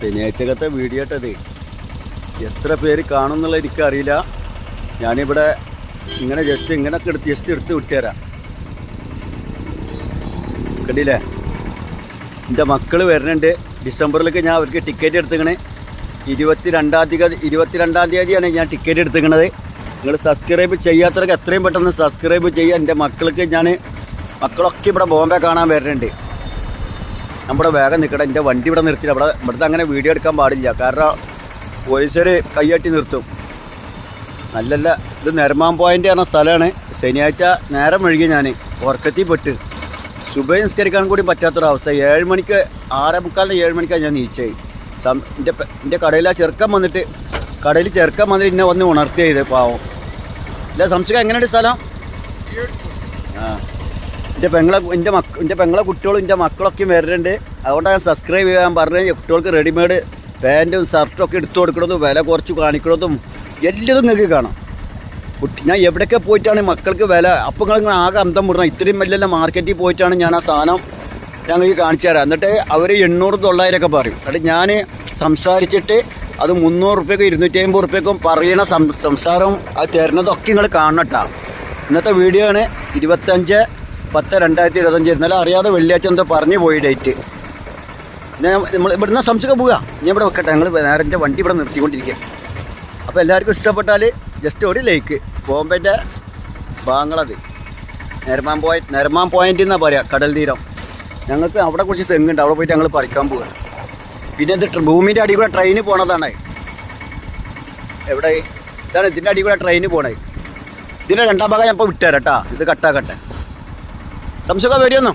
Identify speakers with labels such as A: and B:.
A: ശനിയാഴ്ചകത്തെ video ഇട്ടത് എത്ര പേര് കാണുന്നുള്ള എനിക്കറിയില്ല ഞാനിവിടെ ഇങ്ങനെ ജസ്റ്റ് ഇങ്ങനെയൊക്കെ എടുത്ത് ജസ്റ്റ് എടുത്ത് വിട്ടുതരാം. കണ്ടില്ലേ? എന്റെ മക്കൾ വരുന്നുണ്ട്. ഡിസംബറിലേക്ക് ഞാൻ അവർക്ക് ടിക്കറ്റ് എടുത്തിങ്ങനെ ഇരുപത്തി രണ്ടാം തീയതി ഇരുപത്തിരണ്ടാം തീയതിയാണ് ഞാൻ ടിക്കറ്റ് എടുത്തിക്കണത് നിങ്ങൾ സബ്സ്ക്രൈബ് ചെയ്യാത്തവർക്ക് എത്രയും പെട്ടെന്ന് സബ്സ്ക്രൈബ് ചെയ്യുക എന്റെ മക്കൾക്ക് ഞാൻ മക്കളൊക്കെ ഇവിടെ ബോംബെ കാണാൻ വരുന്നുണ്ട്. നമ്മുടെ വേഗം നിൽക്കട്ടെ എന്റെ വണ്ടി ഇവിടെ നിർത്തിയില്ല. ഇവിടെ ഇവിടുത്തെ അങ്ങനെ വീഡിയോ എടുക്കാൻ പാടില്ല. കാരണം പോലീസുകാർ കൈയാട്ടി നിർത്തും. നല്ലല്ല ഇത് നെരമാൻ പോയിന്റ് പറഞ്ഞ സ്ഥലമാണ്. ശനിയാഴ്ച നേരം ഒഴുകി ഞാൻ ഉറക്കത്തിൽ പെട്ട്. ശുഭ നിസ്കരിക്കാൻ കൂടി പറ്റാത്തൊരവസ്ഥ. ഏഴ് മണിക്ക് ആറേ മുക്കാലിന് ഏഴ് മണിക്കാണ് ഞാൻ നീച്ചേ സം എന്റെ എന്റെ കടയിൽ ആ ചെറുക്കൻ വന്നിട്ട് കടയിൽ ചെറുക്കൻ വന്നിട്ട് എന്നെ വന്ന് ഉണർത്തിയത് പാവം. ഇല്ല സംശയം എങ്ങനെയുണ്ട് സ്ഥലം? ആ. എന്റെ പെങ്ങളെ എന്റെ മക്ക എന്റെ പെങ്ങളെ കുട്ടികളും എന്റെ മക്കളൊക്കെ വരുന്നുണ്ട്. അതുകൊണ്ടാണ് സബ്സ്ക്രൈബ് ചെയ്യാൻ പറഞ്ഞത്. കുട്ടികൾക്ക് റെഡിമെയ്ഡ് പാന്റും ഷർട്ടും ഒക്കെ എടുത്തു കൊടുക്കണതും വില കുറച്ച് കാണിക്കണതും എല്ലതും നിങ്ങൾക്ക് കാണാം. കുട്ടി ഞാൻ എവിടെയൊക്കെ പോയിട്ടാണ് മക്കൾക്ക് വില? അപ്പം നിങ്ങൾ ആകെ അന്തം വിടണം ഇത്രയും വലിയ മാർക്കറ്റിൽ പോയിട്ടാണ് ഞാൻ ആ സാധനം ഞങ്ങൾക്ക് കാണിച്ചു തരാം. എന്നിട്ട് അവർ എണ്ണൂറ് തൊള്ളായിരമൊക്കെ പറയും. എന്നിട്ട് ഞാൻ സംസാരിച്ചിട്ട് അത് മുന്നൂറ് റുപ്യക്കും ഇരുന്നൂറ്റി അമ്പത് റുപ്യക്കും പറയണ സംസാരം അത് തരുന്നതൊക്കെ നിങ്ങൾ കാണട്ടാണ് ഇന്നത്തെ വീഡിയോ ആണ് ഇരുപത്തഞ്ച് പത്ത് രണ്ടായിരത്തി ഇരുപത്തഞ്ച് ഇന്നലെ അറിയാതെ വെള്ളിയാഴ്ച എന്തോ പറഞ്ഞു പോയി ഡേറ്റ്. നമ്മൾ ഇവിടുന്ന് സംശയം പോവുക ഞാൻ ഇവിടെ വെക്കട്ടെ. ഞങ്ങൾ നേരത്തെ വണ്ടി ഇവിടെ നിർത്തിക്കൊണ്ടിരിക്കുക അപ്പോൾ എല്ലാവർക്കും ഇഷ്ടപ്പെട്ടാൽ ജസ്റ്റ് ഒരു ലേക്ക് ബോംബെന്റെ ഭാഗങ്ങളത് നെരമാൻ പോയിന്റ് നെരമാൻ പോയിന്റ് എന്നാണ് പറയുക കടൽ തീരം. ഞങ്ങൾക്ക് അവിടെ കുറച്ച് തെങ്ങുണ്ട്. അവിടെ പോയിട്ട് ഞങ്ങൾ പറിക്കാൻ പോവുക പിന്നെ ഇത് ഭൂമിന്റെ അടി കൂടെ ട്രെയിന് പോണതാണ്. എവിടെ? ഇതാണ് ഇതിന്റെ അടി കൂടെ ട്രെയിന് പോണേ ഇതിന്റെ രണ്ടാം ഭാഗം ഞാൻ ഇപ്പോൾ വിട്ടുതരാം കേട്ടോ ഇത് കട്ടാക്കട്ടെ. സംശയമൊക്കെ വരുമെന്നോ